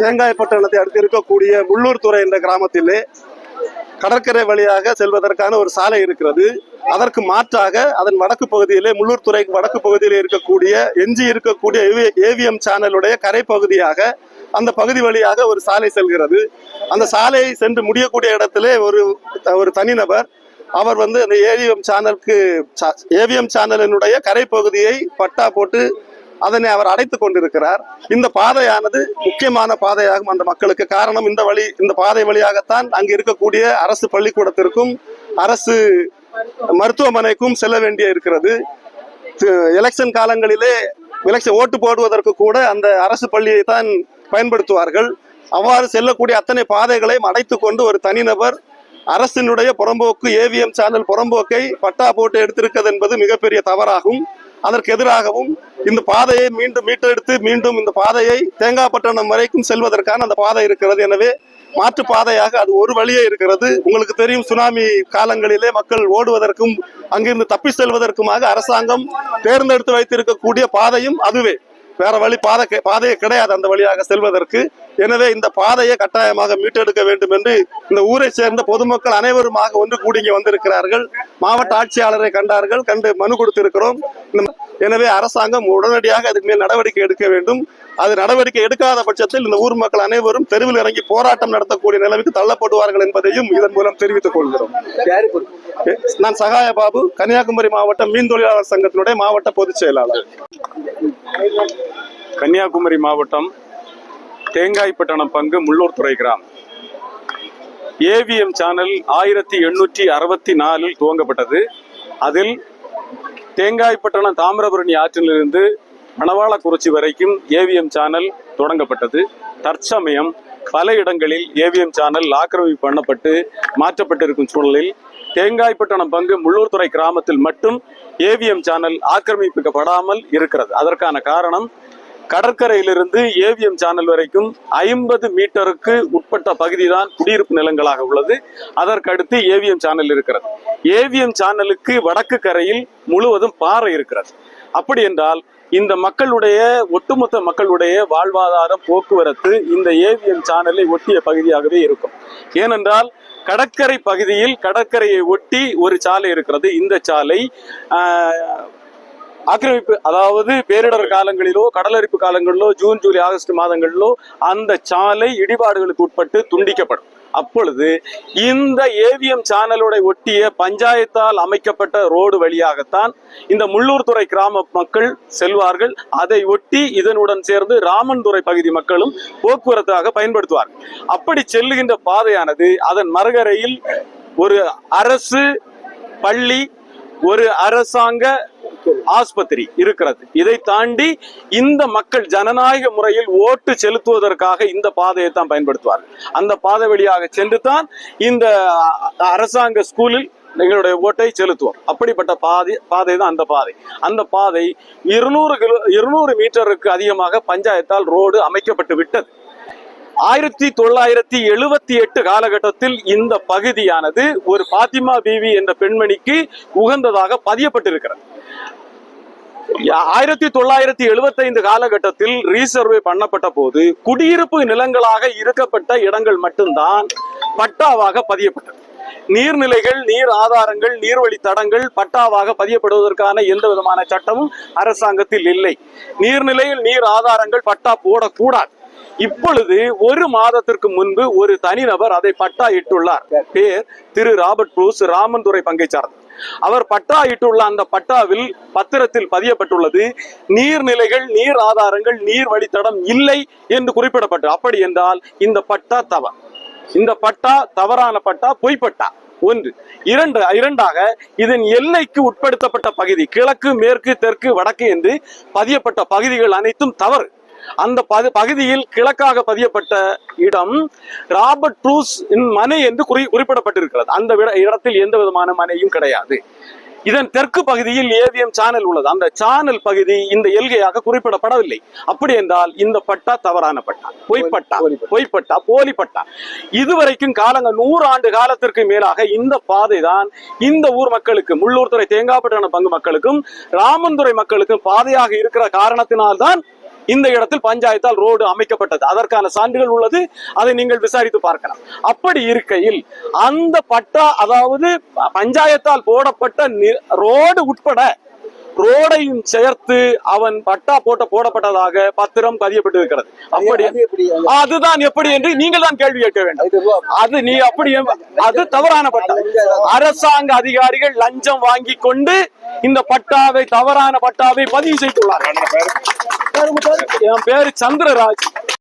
தேங்காய்பட்டணத்தை அடுத்து இருக்கக்கூடிய முள்ளூர்துறை என்ற கிராமத்திலே கடற்கரை வழியாக செல்வதற்கான ஒரு சாலை இருக்கிறது. அதற்கு மாற்றாக அதன் வடக்கு பகுதியிலே முள்ளூர்துறைக்கு வடக்கு பகுதியில் இருக்கக்கூடிய எஞ்சி இருக்கக்கூடிய ஏவிஎம் சேனலுடைய கரை பகுதியாக அந்த பகுதி வழியாக ஒரு சாலை செல்கிறது. அந்த சாலையை சென்று முடியக்கூடிய இடத்திலே ஒரு ஒரு தனிநபர் அவர் வந்து அந்த ஏவிஎம் சேனலுக்கு ஏவிஎம் சேனலினுடைய கரை பகுதியை பட்டா போட்டு அதனை அவர் அடைத்துக் கொண்டிருக்கிறார். இந்த பாதையானது முக்கியமான பாதையாகும் அந்த மக்களுக்கு. காரணம் இந்த வழி இந்த பாதை வழியாகத்தான் அங்கு இருக்கக்கூடிய அரசு பள்ளிக்கூடத்திற்கும் அரசு மருத்துவமனைக்கும் செல்ல வேண்டிய இருக்கிறது. எலெக்ஷன் காலங்களிலே எலெக்ஷன் ஓட்டு போடுவதற்கு கூட அந்த அரசு பள்ளியை தான் பயன்படுத்துவார்கள். அவ்வாறு செல்லக்கூடிய அத்தனை பாதைகளையும் அடைத்து கொண்டு ஒரு தனிநபர் அரசினுடைய புறம்போக்கு ஏவிஎம் சேனல் புறம்போக்கை பட்டா போட்டு எடுத்திருக்கிறது என்பது மிகப்பெரிய தவறாகும். அதற்கு எதிராகவும் இந்த பாதையை மீண்டும் மீட்டெடுத்து மீண்டும் இந்த பாதையை தேங்காய்பட்டணம் வரைக்கும் செல்வதற்கான அந்த பாதை இருக்கிறது. எனவே மாற்று பாதையாக அது ஒரு வழியே இருக்கிறது. உங்களுக்கு தெரியும் சுனாமி காலங்களிலே மக்கள் ஓடுவதற்கும் அங்கிருந்து தப்பி செல்வதற்குமாக அரசாங்கம் தேர்ந்தெடுத்து வைத்திருக்கக்கூடிய பாதையும் அதுவே. வேற வழி பாதை பாதையே கிடையாது அந்த வழியாக செல்வதற்கு. எனவே இந்த பாதையை கட்டாயமாக மீட்டெடுக்க வேண்டும் என்று இந்த ஊரை சேர்ந்த பொதுமக்கள் அனைவருமாக ஒன்று கூடி வந்திருக்கிறார்கள். மாவட்ட ஆட்சியாளரை கண்டார்கள் கண்டு மனு கொடுத்திருக்கிறோம். எனவே அரசாங்கம் உடனடியாக அதுக்கு மேல் நடவடிக்கை எடுக்க வேண்டும். அது நடவடிக்கை எடுக்காத பட்சத்தில் இந்த ஊர் மக்கள் அனைவரும் தெருவில் இறங்கி போராட்டம் நடத்தக்கூடிய நிலைமைக்கு தள்ளப்படுவார்கள் என்பதையும் இதன் மூலம் தெரிவித்துக் கொள்கிறோம். நான் சகாய பாபு கன்னியாகுமரி மாவட்ட மீன் தொழிலாளர் சங்கத்தினுடைய மாவட்ட பொதுச் செயலாளர். கன்னியாகுமரி மாவட்டம் தேங்காய்பட்டணம் பங்கு முள்ளூர் துறை கிராமம் ஏவிஎம் சேனல் ஆயிரத்தி எண்ணூற்றி அறுபத்தி நாலில் துவங்கப்பட்டது. அதில் தேங்காய்பட்டணம் தாமிரபரணி ஆற்றிலிருந்து மணவாளக்குறிச்சி வரைக்கும் ஏவிஎம் சேனல் தொடங்கப்பட்டது. தற்சமயம் பல இடங்களில் ஏவிஎம் சேனல் ஆக்கிரமிப்பு பண்ணப்பட்டு மாற்றப்பட்டிருக்கும் சூழலில் தேங்காய்பட்டணம் பங்கு முள்ளூர்துறை கிராமத்தில் மட்டும் ஏவிஎம் சேனல் ஆக்கிரமிப்புக்கப்படாமல் இருக்கிறது. அதற்கான காரணம் கடற்கரையிலிருந்து ஏவிஎம் சேனல் வரைக்கும் ஐம்பது மீட்டருக்கு உட்பட்ட பகுதி தான் குடியிருப்பு நிலங்களாக உள்ளது. அதற்கடுத்து ஏவிஎம் சேனல் இருக்கிறது. ஏவிஎம் சேனலுக்கு வடக்கு கரையில் முழுவதும் பாறை இருக்கிறது. அப்படி என்றால் இந்த மக்களுடைய ஒட்டுமொத்த மக்களுடைய வாழ்வாதாரம் போக்குவரத்து இந்த ஏவிஎம் சேனலை ஒட்டிய பகுதியாகவே இருக்கும். ஏனென்றால் கடற்கரை பகுதியில் கடற்கரையை ஒட்டி ஒரு சாலை இருக்கிறது. இந்த சாலை ஆக்கிரமிப்பு அதாவது பேரிடர் காலங்களிலோ கடலரிப்பு காலங்களிலோ ஜூன் ஜூலை ஆகஸ்ட் மாதங்களிலோ அந்த சாலை இடிபாடுகளுக்கு உட்பட்டு துண்டிக்கப்படும். அப்பொழுது இந்த ஏவிஎம் சேனலோட ஒட்டிய பஞ்சாயத்தால் அமைக்கப்பட்ட ரோடு வழியாகத்தான் இந்த முள்ளூர்துறை கிராம மக்கள் செல்வார்கள். அதை ஒட்டி இதனுடன் சேர்ந்து ராமன்துறை பகுதி மக்களும் போக்குவரத்தாக பயன்படுத்துவார்கள் அப்படி செல்லுகின்ற பாதையானது அதன் மறுகரையில் ஒரு அரசு பள்ளி ஒரு அரசாங்க ஆஸ்பத்திரி இருக்கிறது. இதை தாண்டி இந்த மக்கள் ஜனநாயக முறையில் ஓட்டு செலுத்துவதற்காக இந்த பாதையை தான் பயன்படுத்துவார்கள். அந்த பாதை வழியாக சென்று தான் இந்த அரசாங்க ஸ்கூலில் எங்களுடைய ஓட்டை செலுத்துவோம். அப்படிப்பட்ட பாதை பாதை தான் அந்த பாதை. அந்த பாதை இருநூறு கிலோ இருநூறு மீட்டருக்கு அதிகமாக பஞ்சாயத்தால் ரோடு அமைக்கப்பட்டு விட்டது. ஆயிரத்தி தொள்ளாயிரத்தி எழுபத்தி எட்டு காலகட்டத்தில் இந்த பகுதியானது ஒரு பாத்திமா பீவி என்ற பெண்மணிக்கு உகந்ததாக பதியப்பட்டிருக்கிறது. ஆயிரத்தி தொள்ளாயிரத்தி எழுபத்தைந்து காலகட்டத்தில் ரீசர்வே பண்ணப்பட்ட போது குடியிருப்பு நிலங்களாக இருக்கப்பட்ட இடங்கள் மட்டும்தான் பட்டாவாக பதியப்பட்டது. நீர்நிலைகள் நீர் ஆதாரங்கள் நீர்வழி தடங்கள் பட்டாவாக பதியப்படுவதற்கான எந்த விதமான சட்டமும் அரசாங்கத்தில் இல்லை. நீர்நிலையில் நீர் ஆதாரங்கள் பட்டா போடக்கூடாது. இப்பொழுது ஒரு மாதத்திற்கு முன்பு ஒரு தனிநபர் அதை பட்டா இட்டுள்ளார் பேர் திரு ராபர்ட் ப்ரூஸ் ராமன்துறை பங்கை சார்ந்த அவர் பட்டா இட்டுள்ள அந்த பட்டாவில் பத்திரத்தில் பதியப்பட்டுள்ளது. நீர்நிலைகள் நீர் ஆதாரங்கள் நீர் வழித்தடம் இல்லை என்று குறிப்பிடப்பட்டு அப்படி என்றால் இந்த பட்டா தவறு இந்த பட்டா தவறான பட்டா பொய்ப்பட்டா ஒன்று. இரண்டு இரண்டாக இதன் எல்லைக்கு உட்படுத்தப்பட்ட பகுதி கிழக்கு மேற்கு தெற்கு வடக்கு என்று பதியப்பட்ட பகுதிகள் அனைத்தும் தவறு. அந்த பகு பகுதியில் கிழக்காக பதியப்பட்ட இடம் ராபர்ட் ட்ரூஸ் மனை என்று குறி குறிப்பிடப்பட்டிருக்கிறது. அந்த இடத்தில் எந்த விதமான மனையும் கிடையாது. இதன் தெற்கு பகுதியில் ஏவிஎம் சேனல் உள்ளது. அந்த சேனல் பகுதி இந்த எல்கையாக குறிப்பிடப்படவில்லை. அப்படி என்றால் இந்த பட்டா தவறான பட்டா. பொய்ப்பட்டா பொய்ப்பட்டா போலி பட்டா. இதுவரைக்கும் காலங்க நூறு ஆண்டு காலத்திற்கு மேலாக இந்த பாதை தான் இந்த ஊர் மக்களுக்கு முள்ளூர்துறை தேங்காய்பட்டண பங்கு மக்களுக்கும் ராமன்துறை மக்களுக்கும் பாதையாக இருக்கிற காரணத்தினால்தான் இந்த இடத்தில் பஞ்சாயத்தால் ரோடு அமைக்கப்பட்டது. அதற்கான சான்றுகள் உள்ளது. அதை நீங்கள் விசாரித்து பார்க்கலாம். அப்படி இருக்கையில் அந்த பட்டா அதாவது பஞ்சாயத்தால் போடப்பட்ட ரோடு உட்பட ரோடையும் சேர்த்து அவன் பட்டா போட்ட போடப்பட்டதாக பத்திரம் பதியப்பட்டிருக்கிறது. அப்படி அதுதான் எப்படி என்று நீங்கள் தான் கேள்வி கேட்க வேண்டும். அது நீ அப்படி அது தவறான பட்டா. அரசாங்க அதிகாரிகள் லஞ்சம் வாங்கி கொண்டு இந்த பட்டாவை தவறான பட்டாவை பதிவு பேரு? என் பேரு சந்திரராஜ்.